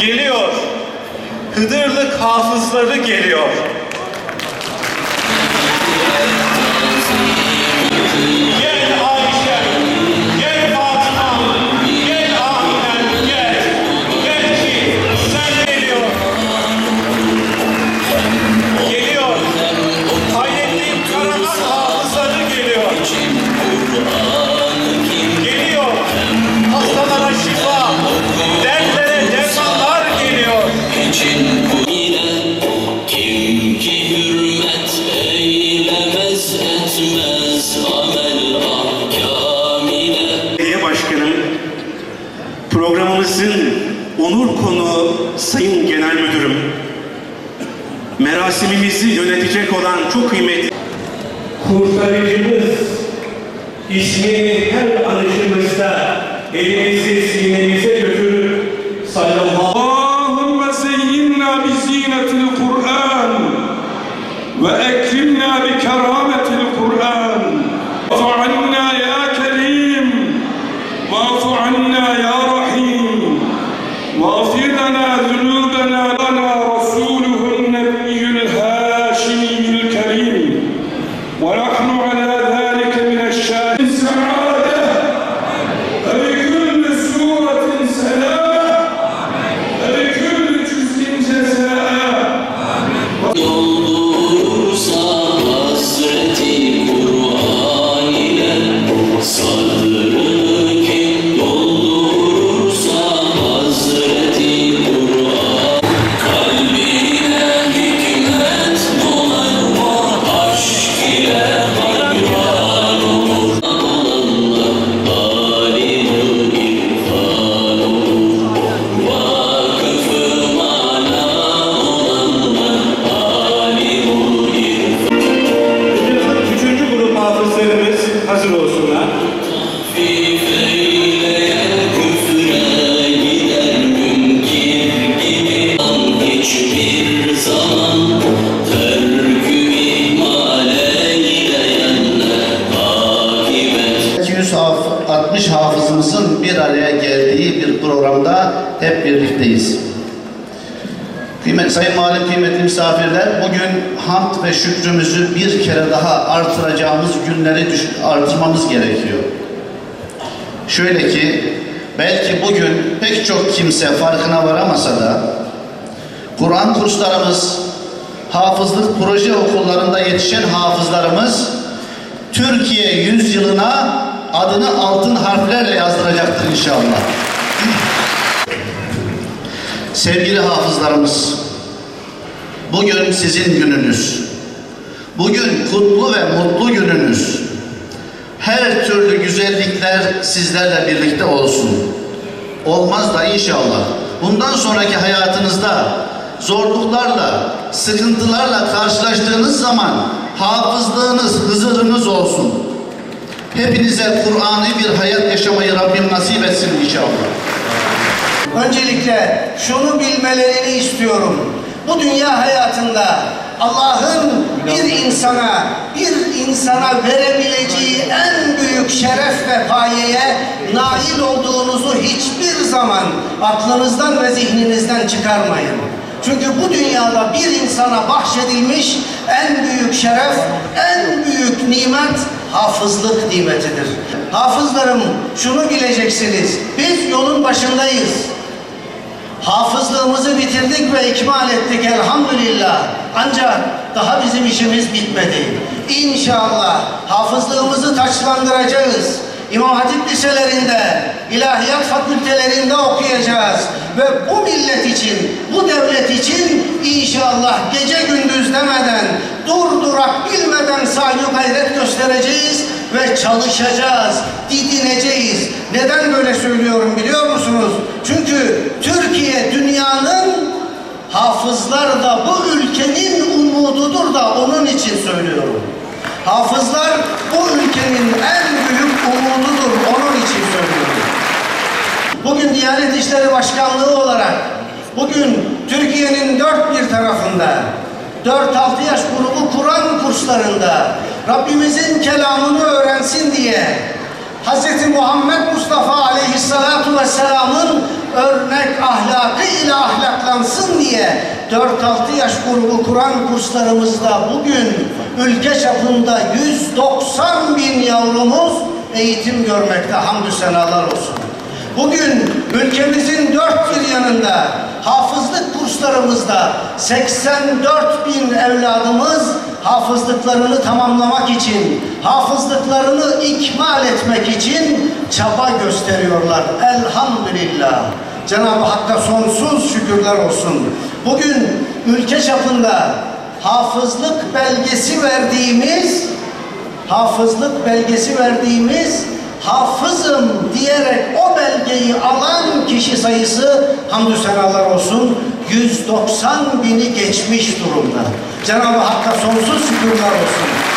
Geliyor. Hıdırlık hafızları geliyor. Programımızın onur konuğu Sayın Genel Müdürüm, merasimimizi yönetecek olan çok kıymetli kurtarıcımız ismini her anışımızda elimizi sinemize götürüp sallallahu Allahümme zeyyinna bi zinetil Kur'an ve ekrimna bi keram akibet 260 hafızımızın bir araya geldiği bir programda hep birlikteyiz. Kıymet, Sayın Valim, kıymetli misafirler, bugün hamd ve şükrümüzü bir kere daha artıracağımız günleri artırmamız gerekiyor. Şöyle ki, belki bugün pek çok kimse farkına varamasa da, Kur'an kurslarımız, hafızlık proje okullarında yetişen hafızlarımız, Türkiye yüzyılına adını altın harflerle yazdıracaktır inşallah. Sevgili hafızlarımız, bugün sizin gününüz. Bugün kutlu ve mutlu gününüz. Her türlü güzellikler sizlerle birlikte olsun. Olmaz da inşallah. Bundan sonraki hayatınızda zorluklarla, sıkıntılarla karşılaştığınız zaman hafızlığınız, hızırınız olsun. Hepinize Kur'an'ı bir hayat yaşamayı Rabbim nasip etsin inşallah. Öncelikle şunu bilmelerini istiyorum. Bu dünya hayatında Allah'ın bir insana, bir insana verebileceği en büyük şeref ve payeye nail olduğunuzu hiçbir zaman aklınızdan ve zihninizden çıkarmayın. Çünkü bu dünyada bir insana bahşedilmiş en büyük şeref, en büyük nimet hafızlık nimetidir. Hafızlarım şunu bileceksiniz. Biz yolun başındayız. Hafızlığımızı bitirdik ve ikmal ettik elhamdülillah. Ancak daha bizim işimiz bitmedi. İnşallah hafızlığımızı taçlandıracağız. İmam Hatip liselerinde, ilahiyat fakültelerinde okuyacağız. Ve bu millet için, bu devlet için inşallah gece gündüz demeden, dur durak bilmeden sahi gayret göstereceğiz ve çalışacağız, didineceğiz. Neden böyle söylüyorum biliyor musunuz? Çünkü Türkiye dünyanın hafızlar da bu ülkenin umududur da onun için söylüyorum. Hafızlar bu ülkenin en büyük umududur, onun için söylüyorum. Bugün Diyanet İşleri Başkanlığı olarak bugün Türkiye'nin dört bir tarafında 4-6 yaş grubu Kur'an kurslarında Rabbimizin kelamını öğrensin diye Hz. Muhammed Mustafa Aleyhisselatu Vesselam'ın örnek ahlakı ile ahlaklansın diye 4-6 yaş grubu Kur'an kurslarımızda bugün ülke çapında 190 bin yavrumuz eğitim görmekte hamdü senalar olsun. Bugün ülkemizin dört bir yanında hafızlık kurslarımızda 84 bin evladımız hafızlıklarını tamamlamak için, hafızlıklarını ikmal etmek için çaba gösteriyorlar. Elhamdülillah. Cenab-ı Hakk'a sonsuz şükürler olsun. Bugün ülke çapında hafızlık belgesi verdiğimiz hafızlık belgesi verdiğimiz hafızım diyerek o belgeyi alan kişi sayısı hamdü senalar olsun 190 bini geçmiş durumda. Cenab-ı Hakk'a sonsuz şükürler olsun.